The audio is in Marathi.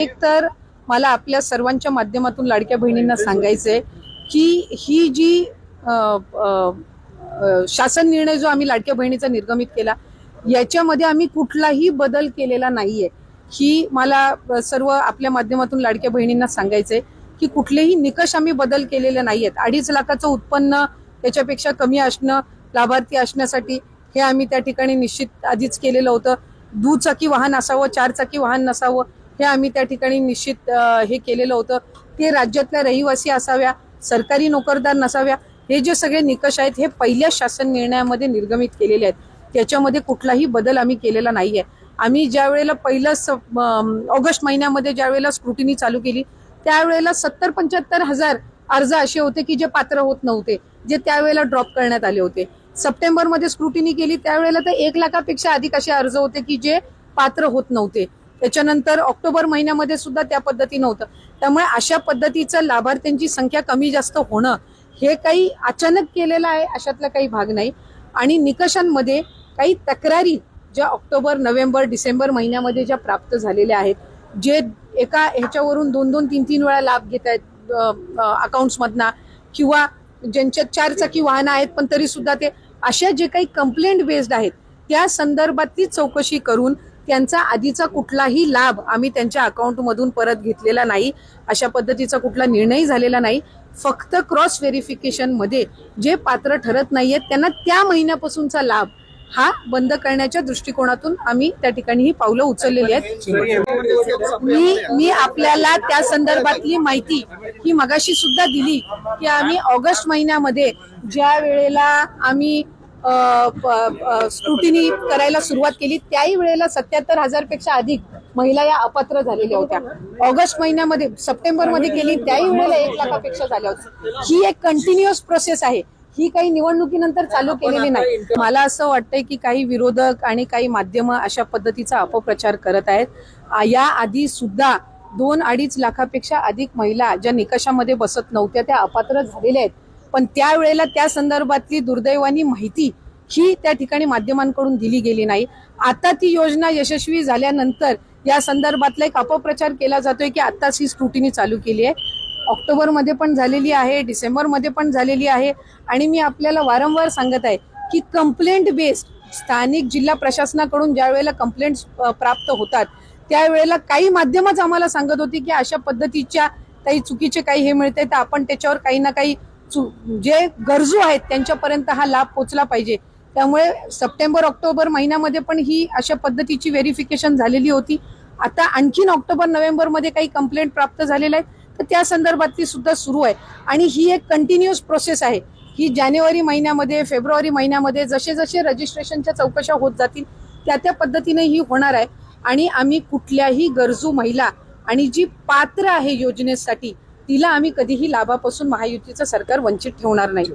एक तर मला आपल्या सर्वांच्या माध्यमातून लाडक्या बहिणींना सांगायचंय की ही जी अ, अ, अ, शासन निर्णय जो आम्ही लाडक्या बहिणीचा निर्गमित केला याच्यामध्ये आम्ही कुठलाही बदल केलेला नाहीये. ही मला सर्व आपल्या माध्यमातून लाडक्या बहिणींना सांगायचंय की कुठलेही निकष आम्ही बदल केलेले नाहीयेत. अडीच लाखाचं उत्पन्न त्याच्यापेक्षा कमी असणं लाभार्थी असण्यासाठी हे आम्ही त्या ठिकाणी निश्चित आधीच केलेलं होतं. दुचाकी वाहन असावं चारचाकी वाहन नसावं हे आम्ही त्या ठिकाणी निश्चित हे केलेलं होतं. ते राज्यातल्या रहिवासी असाव्या सरकारी नोकरदार नसाव्या हे जे सगळे निकष आहेत हे पहिल्या शासन निर्णयामध्ये निर्गमित केलेले आहेत. त्याच्यामध्ये कुठलाही बदल आम्ही केलेला नाहीये. आम्ही ज्या वेळेला पहिलं स- ऑगस्ट महिन्यामध्ये ज्या वेळेला स्क्रुटिनी चालू केली त्यावेळेला सत्तर पंच्याहत्तर हजार अर्ज असे होते की जे पात्र होत नव्हते जे त्यावेळेला ड्रॉप करण्यात आले होते. सप्टेंबरमध्ये स्क्रुटिनी केली त्यावेळेला तर एक लाखापेक्षा अधिक असे अर्ज होते की जे पात्र होत नव्हते. त्याच्यानंतर ऑक्टोबर महिन्यामध्ये सुद्धा त्या पद्धती नव्हतं त्यामुळे अशा पद्धतीचं लाभार्थ्यांची संख्या कमी जास्त होणं हे काही अचानक केलेलं आहे अशातला काही भाग नाही. आणि निकषांमध्ये काही तक्रारी ज्या ऑक्टोबर नोव्हेंबर डिसेंबर महिन्यामध्ये ज्या प्राप्त झालेल्या आहेत जे एका ह्याच्यावरून दोन दोन तीन तीन वेळा लाभ घेत आहेत अकाउंट्समधना किंवा ज्यांच्या चार चाकी वाहनं आहेत पण तरी सुद्धा ते अशा जे काही कंप्लेंट बेस्ड आहेत त्या संदर्भातली चौकशी करून त्यांचा आधीचा कुठलाही लाभ आम्ही त्यांच्या अकाउंटमधून परत घेतलेला नाही. अशा पद्धतीचा कुठला निर्णय झालेला नाही. फक्त क्रॉस व्हेरिफिकेशनमध्ये जे पात्र ठरत नाही आहेत त्यांना त्या महिन्यापासूनचा लाभ हा बंद करण्याच्या दृष्टिकोनातून आम्ही त्या ठिकाणी ही पावलं उचललेली आहेत. मी मी आपल्याला त्या संदर्भातली माहिती ही मगाशी सुद्धा दिली की आम्ही ऑगस्ट महिन्यामध्ये ज्या वेळेला आम्ही स्क्रुटिनी करायला सुरुवात केली. त्याही वेळेला सत्याहत्तर हजारपेक्षा अधिक महिला या अपात्र झालेल्या होत्या. ऑगस्ट महिन्यामध्ये सप्टेंबरमध्ये केली त्याही वेळेला एक लाखापेक्षा झाल्या होत्या. ही एक कंटिन्युअस प्रोसेस आहे. ही काही निवडणुकीनंतर चालू केलेली नाही. मला असं वाटतंय की काही विरोधक आणि काही माध्यम अशा पद्धतीचा अपप्रचार करत आहेत. या आधी सुद्धा दोन अडीच लाखापेक्षा अधिक महिला ज्या निकषामध्ये बसत नव्हत्या त्या अपात्र झालेल्या आहेत. पण त्यावेळेला त्या संदर्भातली दुर्दैवानी माहिती ही त्या ठिकाणी माध्यमांकडून दिली गेली नाही. आता ती योजना यशस्वी झाल्यानंतर या संदर्भातला एक अपप्रचार केला जातोय की आताच ही स्क्रुटिनी चालू केली आहे. ऑक्टोबरमध्ये पण झालेली आहे डिसेंबरमध्ये पण झालेली आहे आणि मी आपल्याला वारंवार सांगत आहे की कंप्लेंट बेस्ड स्थानिक जिल्हा प्रशासनाकडून ज्या वेळेला कंप्लेंट्स प्राप्त होतात त्यावेळेला काही माध्यमच आम्हाला सांगत होती की अशा पद्धतीच्या काही चुकीचे काही हे मिळते तर आपण त्याच्यावर काही ना काही जे गरजू आहेत त्यांच्यापर्यंत हा लाभ पोचला पाहिजे. त्यामुळे सप्टेंबर ऑक्टोबर महिन्यामध्ये पण ही अशा पद्धतीची व्हेरिफिकेशन झालेली होती. आता आणखीन ऑक्टोबर नोव्हेंबरमध्ये काही कंप्लेंट प्राप्त झालेल्या आहेत. तर त्या संदर्भातली सुद्धा सुरू आहे. आणि ही एक कंटिन्युअस प्रोसेस आहे. ही जानेवारी महिन्यामध्ये फेब्रुवारी महिन्यामध्ये जसे जसे रजिस्ट्रेशनच्या चौकशा होत जातील त्या त्या पद्धतीने ही होणार आहे. आणि आम्ही कुठल्याही गरजू महिला आणि जी पात्र आहे योजनेसाठी तिला आम्ही कधीही लाभापासून महायुतीचं सरकार वंचित ठेवणार नाही.